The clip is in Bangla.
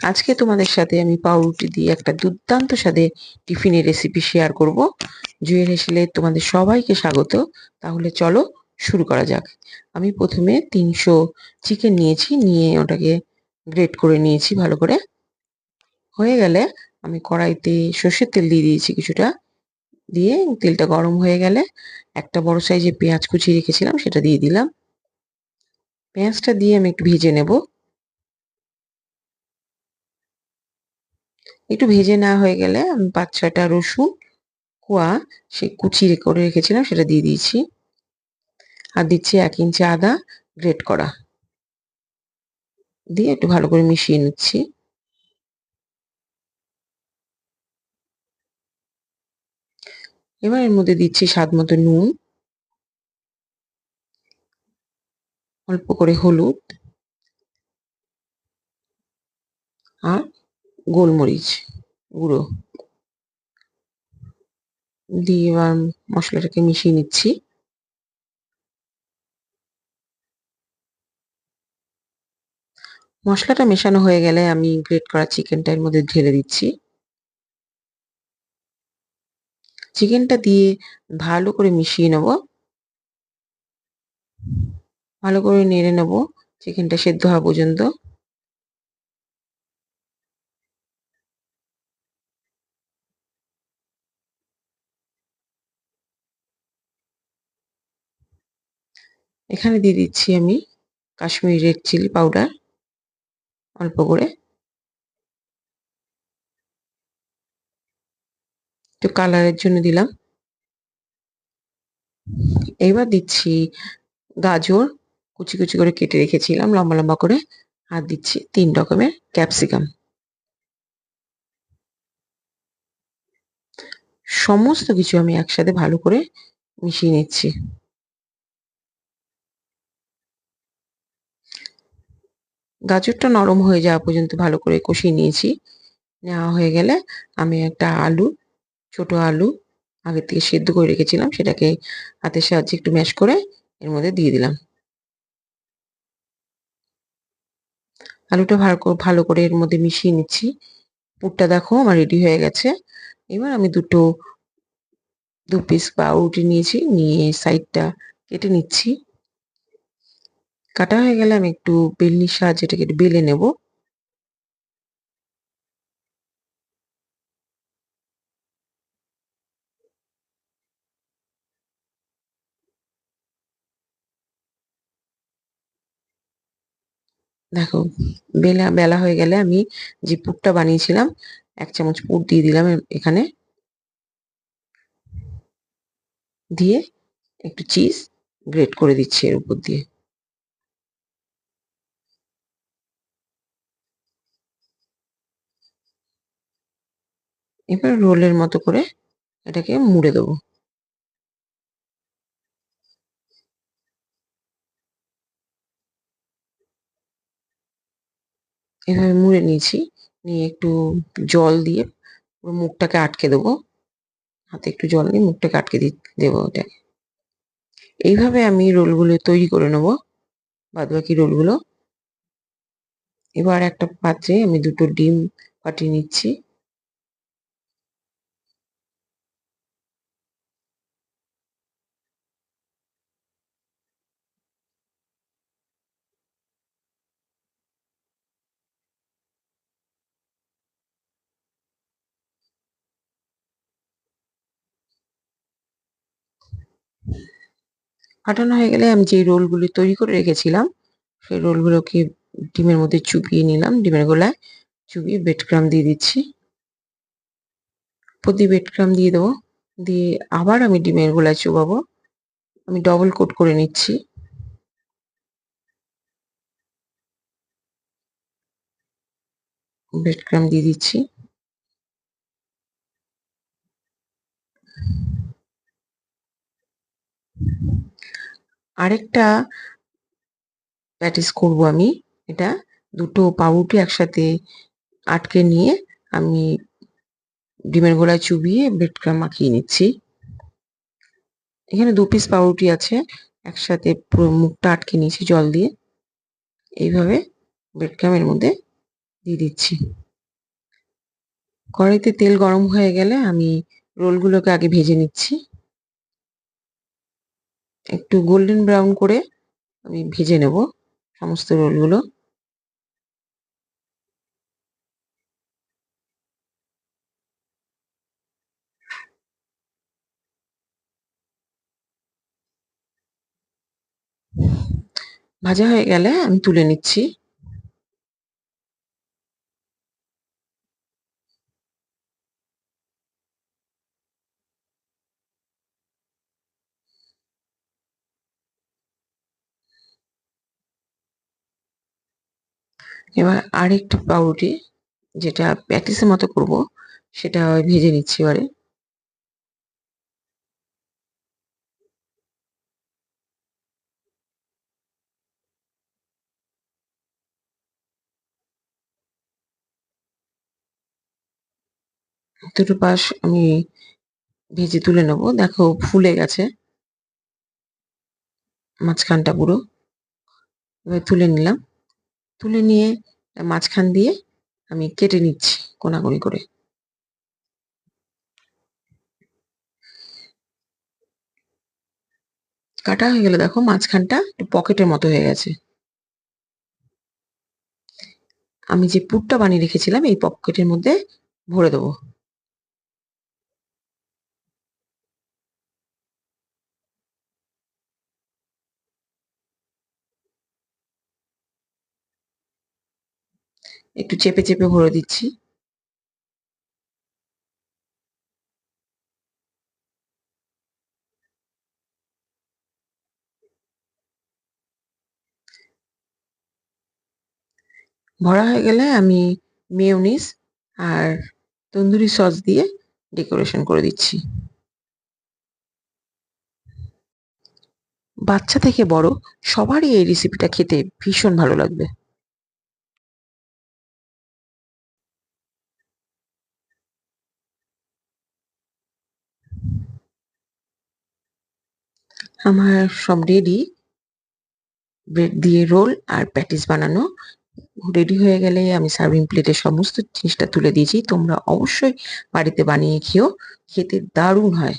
আজকে তোমাদের সাথে আমি পাউরুটি দিয়ে একটা দুর্দান্ত স্বাদে টিফিনের রেসিপি শেয়ার করব। জুয়ের হেসেলে তোমাদের সবাইকে স্বাগত। তাহলে চলো শুরু করা যাক। আমি প্রথমে তিনশো চিকেন নিয়েছি, নিয়ে ওটাকে গ্রেট করে নিয়েছি ভালো করে। হয়ে গেলে আমি কড়াইতে সর্ষের তেল দিয়ে দিয়েছি কিছুটা। দিয়ে তেলটা গরম হয়ে গেলে একটা বড় সাইজে পেঁয়াজ কুচিয়ে রেখেছিলাম, সেটা দিয়ে দিলাম। পেঁয়াজটা দিয়ে আমি একটু ভেজে নেব। একটু ভেজে না হয়ে গেলে আমি পাঁচ ছয়টা রসুন, কোয়া, সে কুচি করে রেখেছিলাম, সেটা দিয়ে দিয়েছি। আর দিচ্ছি এক ইঞ্চি আদা গ্রেট করা। দিয়ে একটু ভালো করে মিশিয়ে নিচ্ছি। এবার এর মধ্যে দিচ্ছি স্বাদ মতো নুন, অল্প করে হলুদ আর গোলমরিচ গুঁড়ো দিয়ে এবার মশলাটাকে মিশিয়ে নিচ্ছি। মশলাটা মেশানো হয়ে গেলে আমি গ্রেট করা চিকেনটা এর মধ্যে ঢেলে দিচ্ছি। চিকেনটা দিয়ে ভালো করে মিশিয়ে নেব। ভালো করে নেড়ে নেব। চিকেনটা সেদ্ধ হওয়া পর্যন্ত। এখানে দিয়ে দিচ্ছি আমি কাশ্মীরি রেড চিলি পাউডার অল্প করে। একটু কালারের জন্য দিলাম। এবার দিচ্ছি গাজর, কুচি কুচি করে কেটে রেখেছিলাম, লম্বা লম্বা করে। আর দিচ্ছি তিন রকমের ক্যাপসিকাম সমস্ত কিছু আমি একসাথে ভালো করে মিশিয়ে নিচ্ছি। গাজরটা নরম হয়ে যাওয়া পর্যন্ত ভালো করে কষিয়ে নিয়েছি। নেওয়া হয়ে গেলে আমি একটা আলু, ছোট আলু আগে থেকে সেদ্ধ করে রেখেছিলাম, সেটাকে হাতের সাহায্যে একটু ম্যাশ করে এর মধ্যে দিয়ে দিলাম। আলুটা ভালো ভালো করে এর মধ্যে মিশিয়ে নিচ্ছি। পুরটা দেখো আমার রেডি হয়ে গেছে। এবার আমি দুটো, দু পিস পাউরুটি নিয়েছি, নিয়ে সাইডটা কেটে নিচ্ছি। কাটা হয়ে গেলে আমি একটু বেলনির সাহায্যে এটাকে একটু বেলে নেব। দেখো, বেলা বেলা হয়ে গেলে আমি যে পুরটা বানিয়েছিলাম, এক চামচ পুর দিয়ে দিলাম এখানে। দিয়ে একটু চিজ গ্রেট করে দিচ্ছি এর উপর দিয়ে। এবার রোলের মতো করে এটাকে মুড়ে দেবো। এভাবে মুড়ে নিয়েছি, নিয়ে একটু জল দিয়ে পুরো মুখটাকে আটকে দেবো। হাতে একটু জল দিয়ে মুখটাকে আটকে দি, দেবো ওটাকে এইভাবে আমি রোলগুলো তৈরি করে নেব বাদ বাকি রোলগুলো। এবার একটা পাত্রে আমি দুটো ডিম ফাটিয়ে নিচ্ছি। ফাটানো হয়ে গেলে আমি যে রোলগুলি তৈরি করে রেখেছিলাম, সেই রোলগুলোকে ডিমের মধ্যে চুপিয়ে নিলাম। ডিমের গোলায় চুপিয়ে বেডক্রাম দিয়ে দিচ্ছি। প্রতি বেডক্রাম দিয়ে দেবো। দিয়ে আবার আমি ডিমের গোলায় চুবাবো। আমি ডবল কোট করে নিচ্ছি। বেডক্রাম দিয়ে দিচ্ছি। আরেকটা প্যাটিস করব আমি। এটা দুটো পাউরুটি একসাথে আটকে নিয়ে আমি ডিমের গোলায় চুবিয়ে ব্রেড ক্রাম মাখিয়ে নিচ্ছি। এখানে দু পিস পাউরুটি আছে, একসাথে পুরো মুখটা আটকে নিয়েছি জল দিয়ে। এইভাবে ব্রেড ক্রামের মধ্যে দিয়ে দিচ্ছি। কড়াইতে তেল গরম হয়ে গেলে আমি রোলগুলোকে আগে ভেজে নিচ্ছি। একটু গোল্ডেন ব্রাউন করে আমি ভেজে নেব সমস্ত রোলগুলো ভাজা হয়ে গেলে আমি তুলে নিচ্ছি। এবার আরেকটু পাউরুটি যেটা প্যাটিসের মতো করব, সেটা ভেজে নিচ্ছি এবারে। দুটো পাশ আমি ভেজে তুলে নেব। দেখো ফুলে গেছে। মাঝখানটা পুরো। এবার তুলে নিলাম। তুলে নিয়ে মাঝখান দিয়ে আমি কেটে নিচ্ছি কোনাগুলি করে। কাটা হয়ে গেলে দেখো মাঝখানটা একটু পকেটের মতো হয়ে গেছে। আমি যে পুরটা বানিয়ে রেখেছিলাম, এই পকেটের মধ্যে ভরে দেবো। একটু চেপে চেপে ভরে দিচ্ছি। ভরা হয়ে গেলে আমি মেয়োনিজ আর তন্দুরি সস দিয়ে ডেকোরেশন করে দিচ্ছি। বাচ্চা থেকে বড় সবারই এই রেসিপিটা খেতে ভীষণ ভালো লাগবে। আমার সব রেডি ব্রেড দিয়ে রোল আর প্যাটিস বানানো। রেডি হয়ে গেলে আমি সার্ভিং প্লেটে সমস্ত জিনিসটা তুলে দিয়েছি। তোমরা অবশ্যই বাড়িতে বানিয়ে খেও। খেতে দারুণ হয়।